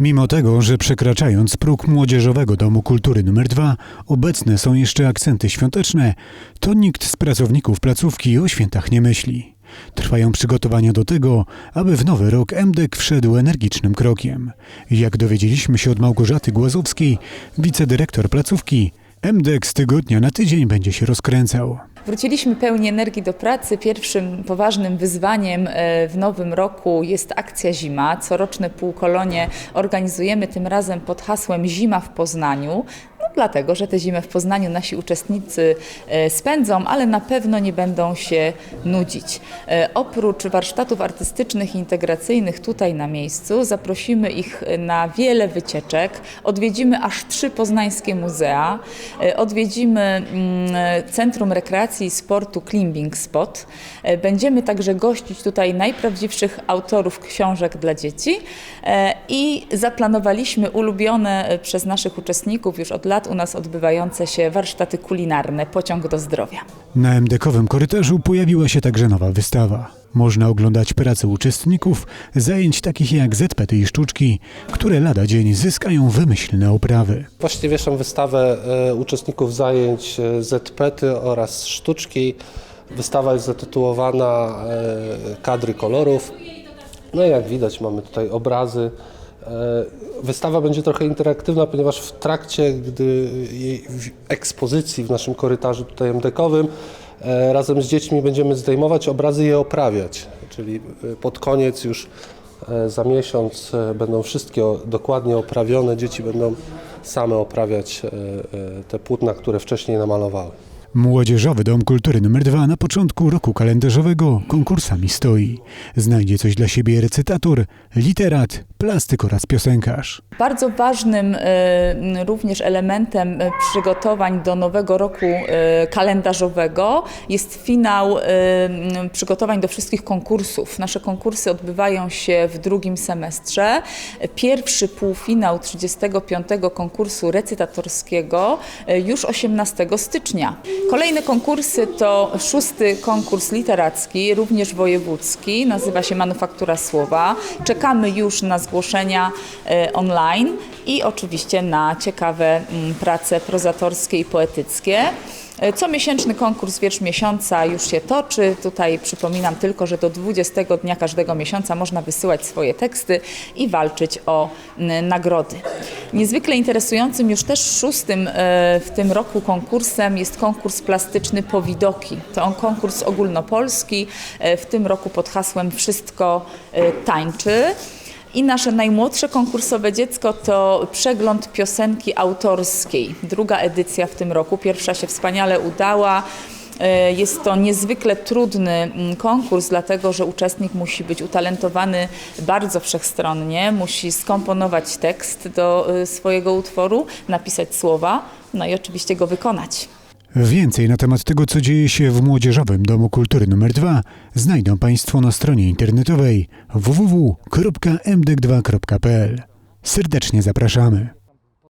Mimo tego, że przekraczając próg młodzieżowego Domu Kultury nr 2 obecne są jeszcze akcenty świąteczne, to nikt z pracowników placówki o świętach nie myśli. Trwają przygotowania do tego, aby w nowy rok MDEK wszedł energicznym krokiem. Jak dowiedzieliśmy się od Małgorzaty Głazowskiej, wicedyrektor placówki, MDEK z tygodnia na tydzień będzie się rozkręcał. Wróciliśmy pełni energii do pracy. Pierwszym poważnym wyzwaniem e, w nowym roku jest akcja Zima. Coroczne półkolonie organizujemy tym razem pod hasłem Zima w Poznaniu. Dlatego, że tę zimę w Poznaniu nasi uczestnicy e, spędzą, ale na pewno nie będą się nudzić. E, Oprócz warsztatów artystycznych i integracyjnych tutaj na miejscu, zaprosimy ich na wiele wycieczek. Odwiedzimy aż trzy poznańskie muzea. E, Odwiedzimy mm, Centrum Rekreacji i Sportu Climbing Spot. Będziemy także gościć tutaj najprawdziwszych autorów książek dla dzieci i zaplanowaliśmy ulubione przez naszych uczestników już od lat u nas odbywające się warsztaty kulinarne Pociąg do zdrowia. Na MDK-owym korytarzu pojawiła się także nowa wystawa. Można oglądać pracę uczestników zajęć takich jak ZPT i sztuczki, które lada dzień zyskają wymyślne oprawy. Właśnie wieszam wystawę e, uczestników zajęć e, ZPety oraz sztuczki. Wystawa jest zatytułowana e, Kadry kolorów. No i jak widać mamy tutaj obrazy. E, Wystawa będzie trochę interaktywna, ponieważ w trakcie gdy jej ekspozycji w naszym korytarzu tutaj MDK-owym e, razem z dziećmi będziemy zdejmować obrazy i je oprawiać. Czyli e, pod koniec już za miesiąc będą wszystkie dokładnie oprawione. Dzieci będą same oprawiać te płótna, które wcześniej namalowały. Młodzieżowy Dom Kultury nr 2 na początku roku kalendarzowego konkursami stoi. Znajdzie coś dla siebie recytator, literat, plastyk oraz piosenkarz. Bardzo ważnym e, również elementem e, przygotowań do nowego roku e, kalendarzowego jest finał przygotowań do wszystkich konkursów. Nasze konkursy odbywają się w drugim semestrze. Pierwszy półfinał 35. konkursu recytatorskiego już 18 stycznia. Kolejne konkursy to szósty konkurs literacki, również wojewódzki, nazywa się Manufaktura Słowa. Czekamy już na zgłoszenia e, online i oczywiście na ciekawe mm, prace prozatorskie i poetyckie. E, Comiesięczny konkurs Wiersz Miesiąca już się toczy. Tutaj przypominam tylko, że do 20 dnia każdego miesiąca można wysyłać swoje teksty i walczyć o nagrody. Niezwykle interesującym już też szóstym e, w tym roku konkursem jest konkurs plastyczny Powidoki. To on konkurs ogólnopolski, e, w tym roku pod hasłem Wszystko e, tańczy. I nasze najmłodsze konkursowe dziecko to przegląd piosenki autorskiej. Druga edycja w tym roku. Pierwsza się wspaniale udała. E, Jest to niezwykle trudny mm, konkurs, dlatego że uczestnik musi być utalentowany bardzo wszechstronnie, musi skomponować tekst do e, swojego utworu, napisać słowa, no i oczywiście go wykonać. Więcej na temat tego, co dzieje się w Młodzieżowym Domu Kultury nr 2 znajdą Państwo na stronie internetowej www.mdek2.pl. Serdecznie zapraszamy.